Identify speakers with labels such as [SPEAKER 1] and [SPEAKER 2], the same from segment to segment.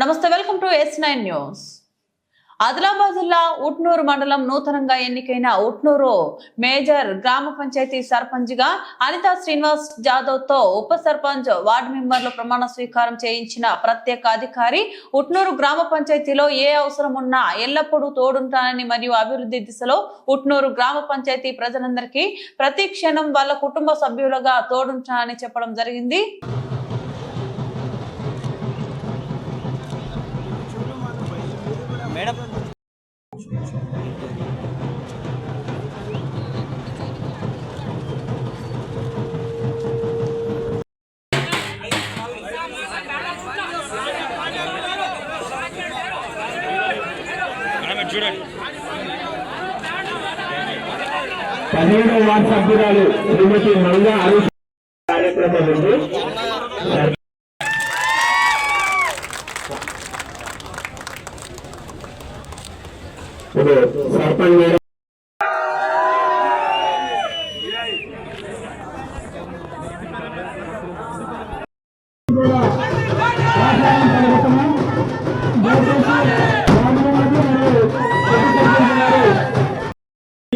[SPEAKER 1] నమస్తే welcome to S nine news. Adilabad జిల్లా ఉట్నూరు మండలం నూతనంగా ఎన్నికైన ఉట్నూరు మేజర్ గ్రామ పంచాయతీ సర్పంచ్గా అనితా శ్రీనివాస్ జాదవ్తో ఉప సర్పంచ్ వార్డు మెంబర్లు ప్రమాణ స్వీకారం చేయించిన ప్రత్యేక అధికారి ఉట్నూరు గ్రామ పంచాయతీలో ఏ అవసరం ఉన్నా ఎల్లప్పుడూ తోడుంటానని మరియు అభివృద్ధి దిశలో ఉట్నూరు గ్రామ పంచాయతీ ప్రజలందరికీ ప్రతి క్షణం వాళ్ళ కుటుంబ సభ్యులుగా తోడుంటానని చెప్పడం జరిగింది.
[SPEAKER 2] పదిహేడవ వార్డు సభ్యురాలు శ్రీమతి మంగా హరీష్ కార్యక్రమం ఉంది. ఇప్పుడు సర్పంచ్ మేడం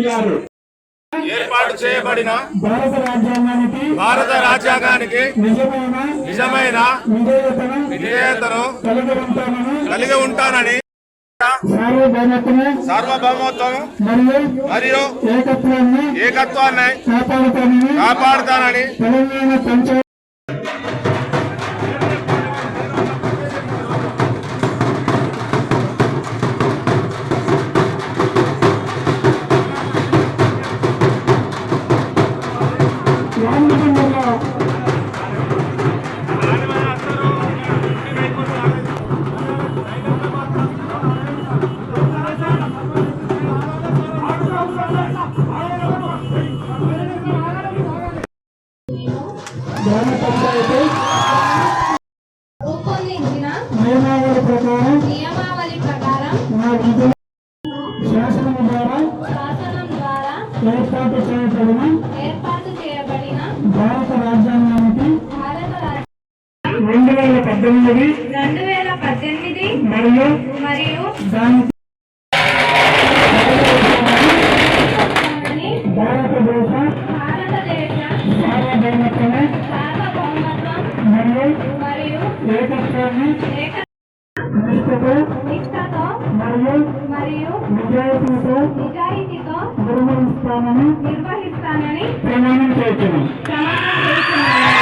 [SPEAKER 2] గారు.
[SPEAKER 3] ఏర్పాటు చేయబడిన
[SPEAKER 2] భారత రాజ్యాంగానికి
[SPEAKER 3] భారత రాజ్యాంగానికి
[SPEAKER 2] నిజమైన
[SPEAKER 3] నిజమైన
[SPEAKER 2] విధేయతను
[SPEAKER 3] విధేయతను
[SPEAKER 2] కలిగి ఉంటామని
[SPEAKER 3] కలిగి ఉంటానని
[SPEAKER 2] సార్వభౌమత్వము
[SPEAKER 3] సార్వభౌమత్వం
[SPEAKER 2] మరియు
[SPEAKER 3] మరియు
[SPEAKER 2] ఏకత్వాన్ని
[SPEAKER 3] ఏకత్వాన్ని
[SPEAKER 2] కాపాడుతానని
[SPEAKER 3] కాపాడుతానని
[SPEAKER 2] తెలంగాణ పంచాయతీ గ్రామ పంచాయతీ
[SPEAKER 4] రూపొందించిన
[SPEAKER 2] నియమావళి ప్రకారం
[SPEAKER 4] నియమావళి ప్రకారం
[SPEAKER 2] నా విధులు శాసనం ద్వారా
[SPEAKER 4] శాసనం ద్వారా
[SPEAKER 2] ఏర్పాటు చేయబడిన
[SPEAKER 4] ఏర్పాటు చేయబడిన
[SPEAKER 2] భారత రాజ్యాంగానికి
[SPEAKER 4] భారత
[SPEAKER 2] రెండు వేల పద్దెనిమిది
[SPEAKER 4] రెండు వేల పద్దెనిమిది
[SPEAKER 2] మరియు
[SPEAKER 4] మరియు
[SPEAKER 2] దాని నిష్ఠతో మరియు
[SPEAKER 4] మరియు
[SPEAKER 2] నిజాయితీతో
[SPEAKER 4] నిజాయితీతో
[SPEAKER 2] నిర్వహిస్తానని
[SPEAKER 4] నిర్వహిస్తానని
[SPEAKER 2] ప్రమాణం చేస్తున్నాను.
[SPEAKER 4] ప్రమాణం చేస్తున్నాను.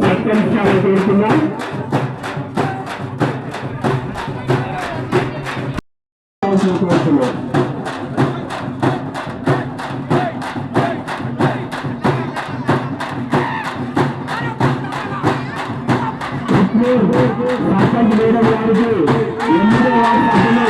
[SPEAKER 2] సత్కరించాలని కోరుతున్నాం కోరుతున్నాం సర్పంచ్ మేడం గారికి ఎనిమిదో వారి సభ్యులు